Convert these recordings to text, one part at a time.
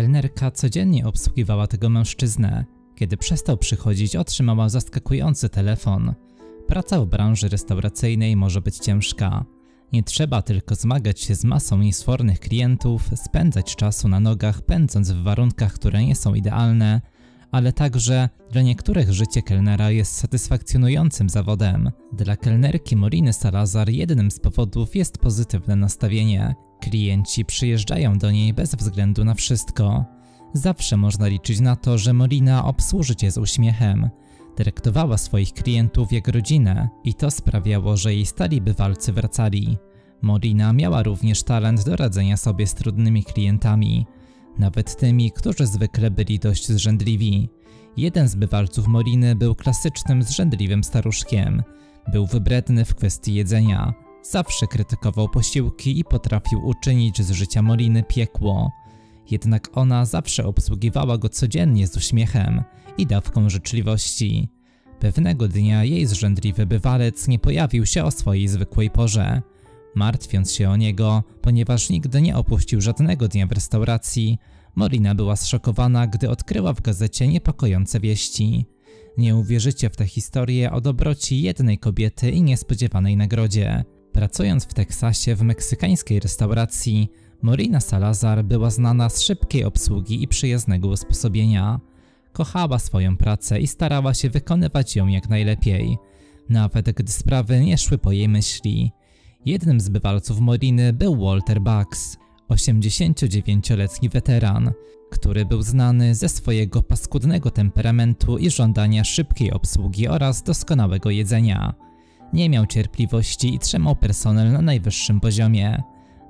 Kelnerka codziennie obsługiwała tego mężczyznę. Kiedy przestał przychodzić, otrzymała zaskakujący telefon. Praca w branży restauracyjnej może być ciężka. Nie trzeba tylko zmagać się z masą niesfornych klientów, spędzać czasu na nogach, pędząc w warunkach, które nie są idealne, ale także dla niektórych życie kelnera jest satysfakcjonującym zawodem. Dla kelnerki Moriny Salazar jednym z powodów jest pozytywne nastawienie. Klienci przyjeżdżają do niej bez względu na wszystko. Zawsze można liczyć na to, że Molina obsłuży cię z uśmiechem. Traktowała swoich klientów jak rodzinę i to sprawiało, że jej stali bywalcy wracali. Molina miała również talent do radzenia sobie z trudnymi klientami, nawet tymi, którzy zwykle byli dość zrzędliwi. Jeden z bywalców Moliny był klasycznym zrzędliwym staruszkiem. Był wybredny w kwestii jedzenia. Zawsze krytykował posiłki i potrafił uczynić z życia Moliny piekło. Jednak ona zawsze obsługiwała go codziennie z uśmiechem i dawką życzliwości. Pewnego dnia jej zrzędliwy bywalec nie pojawił się o swojej zwykłej porze. Martwiąc się o niego, ponieważ nigdy nie opuścił żadnego dnia w restauracji, Morina była zszokowana, gdy odkryła w gazecie niepokojące wieści. Nie uwierzycie w tę historię o dobroci jednej kobiety i niespodziewanej nagrodzie. Pracując w Teksasie w meksykańskiej restauracji, Morina Salazar była znana z szybkiej obsługi i przyjaznego usposobienia. Kochała swoją pracę i starała się wykonywać ją jak najlepiej, nawet gdy sprawy nie szły po jej myśli. Jednym z bywalców Moriny był Walter Bucks, 89-letni weteran, który był znany ze swojego paskudnego temperamentu i żądania szybkiej obsługi oraz doskonałego jedzenia. Nie miał cierpliwości i trzymał personel na najwyższym poziomie.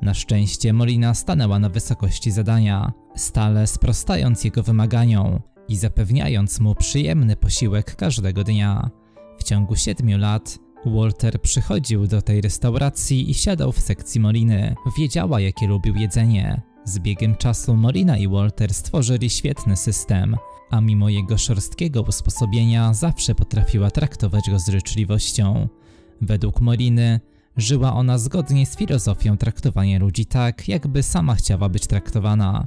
Na szczęście Molina stanęła na wysokości zadania, stale sprostając jego wymaganiom i zapewniając mu przyjemny posiłek każdego dnia. W ciągu siedmiu lat Walter przychodził do tej restauracji i siadał w sekcji Moliny. Wiedziała, jakie lubił jedzenie. Z biegiem czasu Molina i Walter stworzyli świetny system, a mimo jego szorstkiego usposobienia zawsze potrafiła traktować go z życzliwością. Według Moliny żyła ona zgodnie z filozofią traktowania ludzi tak, jakby sama chciała być traktowana.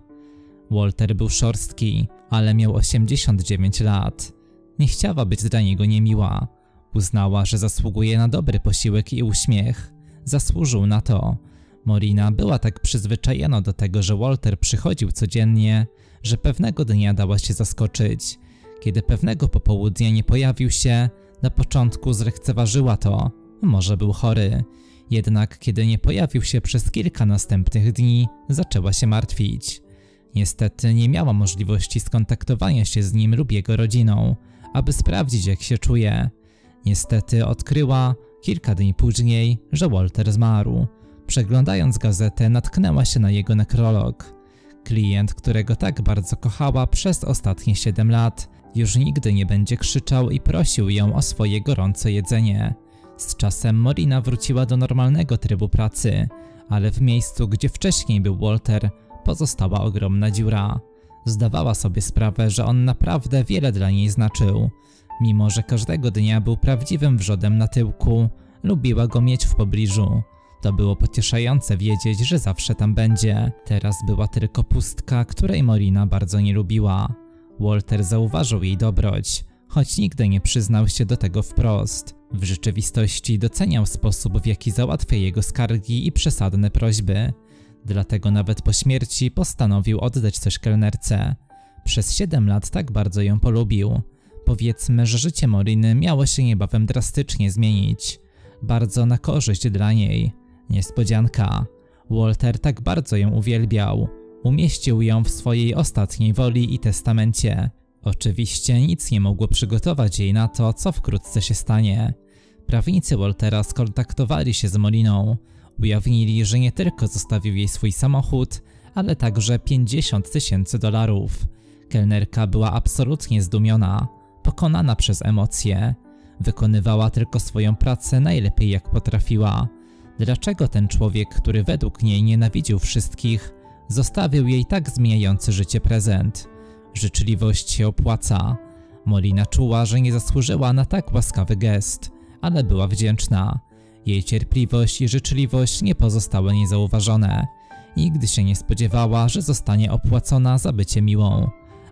Walter był szorstki, ale miał 89 lat. Nie chciała być dla niego niemiła. Uznała, że zasługuje na dobry posiłek i uśmiech. Zasłużył na to. Morina była tak przyzwyczajona do tego, że Walter przychodził codziennie, że pewnego dnia dała się zaskoczyć. Kiedy pewnego popołudnia nie pojawił się, na początku zlekceważyła to. Może był chory. Jednak kiedy nie pojawił się przez kilka następnych dni, zaczęła się martwić. Niestety nie miała możliwości skontaktowania się z nim lub jego rodziną, aby sprawdzić jak się czuje. Niestety odkryła kilka dni później, że Walter zmarł. Przeglądając gazetę, natknęła się na jego nekrolog. Klient, którego tak bardzo kochała przez ostatnie 7 lat, już nigdy nie będzie krzyczał i prosił ją o swoje gorące jedzenie. Z czasem Morina wróciła do normalnego trybu pracy, ale w miejscu, gdzie wcześniej był Walter, pozostała ogromna dziura. Zdawała sobie sprawę, że on naprawdę wiele dla niej znaczył. Mimo, że każdego dnia był prawdziwym wrzodem na tyłku, lubiła go mieć w pobliżu. To było pocieszające wiedzieć, że zawsze tam będzie. Teraz była tylko pustka, której Morina bardzo nie lubiła. Walter zauważył jej dobroć, choć nigdy nie przyznał się do tego wprost. W rzeczywistości doceniał sposób, w jaki załatwia jego skargi i przesadne prośby. Dlatego nawet po śmierci postanowił oddać coś kelnerce. Przez 7 lat tak bardzo ją polubił. Powiedzmy, że życie Moriny miało się niebawem drastycznie zmienić. Bardzo na korzyść dla niej. Niespodzianka. Walter tak bardzo ją uwielbiał. Umieścił ją w swojej ostatniej woli i testamencie. Oczywiście nic nie mogło przygotować jej na to, co wkrótce się stanie. Prawnicy Waltera skontaktowali się z Moliną. Ujawnili, że nie tylko zostawił jej swój samochód, ale także 50 tysięcy dolarów. Kelnerka była absolutnie zdumiona, pokonana przez emocje. Wykonywała tylko swoją pracę najlepiej jak potrafiła. Dlaczego ten człowiek, który według niej nienawidził wszystkich, zostawił jej tak zmieniający życie prezent? Życzliwość się opłaca. Molina czuła, że nie zasłużyła na tak łaskawy gest, ale była wdzięczna. Jej cierpliwość i życzliwość nie pozostały niezauważone. Nigdy się nie spodziewała, że zostanie opłacona za bycie miłą,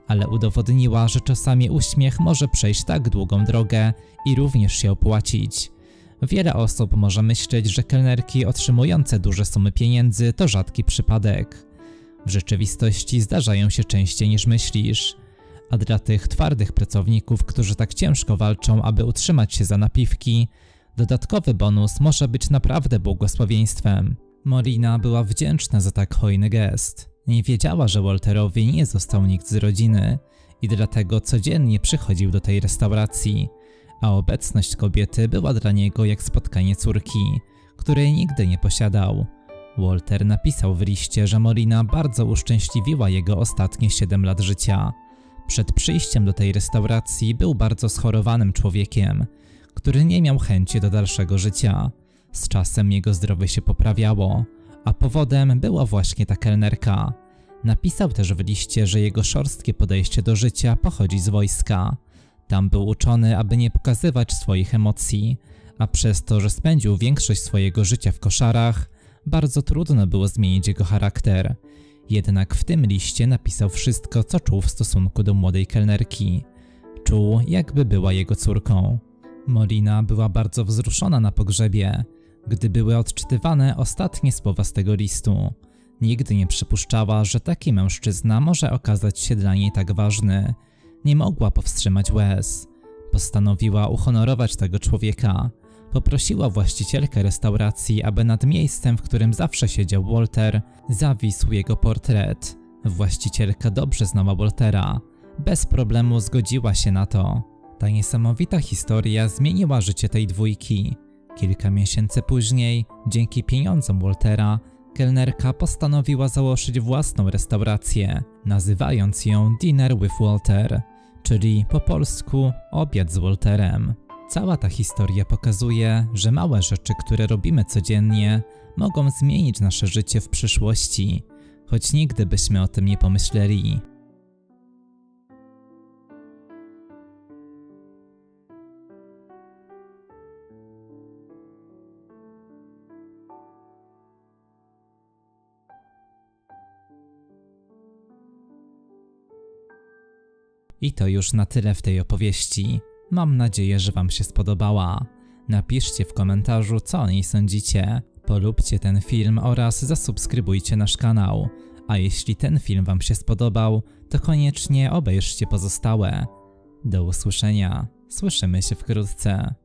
ale udowodniła, że czasami uśmiech może przejść tak długą drogę i również się opłacić. Wiele osób może myśleć, że kelnerki otrzymujące duże sumy pieniędzy to rzadki przypadek. W rzeczywistości zdarzają się częściej niż myślisz. A dla tych twardych pracowników, którzy tak ciężko walczą, aby utrzymać się za napiwki, dodatkowy bonus może być naprawdę błogosławieństwem. Morina była wdzięczna za tak hojny gest. Nie wiedziała, że Walterowi nie został nikt z rodziny i dlatego codziennie przychodził do tej restauracji, a obecność kobiety była dla niego jak spotkanie córki, której nigdy nie posiadał. Walter napisał w liście, że Morina bardzo uszczęśliwiła jego ostatnie 7 lat życia. Przed przyjściem do tej restauracji był bardzo schorowanym człowiekiem, który nie miał chęci do dalszego życia. Z czasem jego zdrowie się poprawiało, a powodem była właśnie ta kelnerka. Napisał też w liście, że jego szorstkie podejście do życia pochodzi z wojska. Tam był uczony, aby nie pokazywać swoich emocji, a przez to, że spędził większość swojego życia w koszarach, bardzo trudno było zmienić jego charakter. Jednak w tym liście napisał wszystko, co czuł w stosunku do młodej kelnerki. Czuł, jakby była jego córką. Molina była bardzo wzruszona na pogrzebie, gdy były odczytywane ostatnie słowa z tego listu. Nigdy nie przypuszczała, że taki mężczyzna może okazać się dla niej tak ważny. Nie mogła powstrzymać łez. Postanowiła uhonorować tego człowieka. Poprosiła właścicielkę restauracji, aby nad miejscem, w którym zawsze siedział Walter, zawisł jego portret. Właścicielka dobrze znała Waltera. Bez problemu zgodziła się na to. Ta niesamowita historia zmieniła życie tej dwójki. Kilka miesięcy później, dzięki pieniądzom Waltera, kelnerka postanowiła założyć własną restaurację, nazywając ją Dinner with Walter, czyli po polsku obiad z Walterem. Cała ta historia pokazuje, że małe rzeczy, które robimy codziennie, mogą zmienić nasze życie w przyszłości, choć nigdy byśmy o tym nie pomyśleli. I to już na tyle w tej opowieści. Mam nadzieję, że Wam się spodobała. Napiszcie w komentarzu, co o niej sądzicie. Polubcie ten film oraz zasubskrybujcie nasz kanał. A jeśli ten film Wam się spodobał, to koniecznie obejrzcie pozostałe. Do usłyszenia. Słyszymy się wkrótce.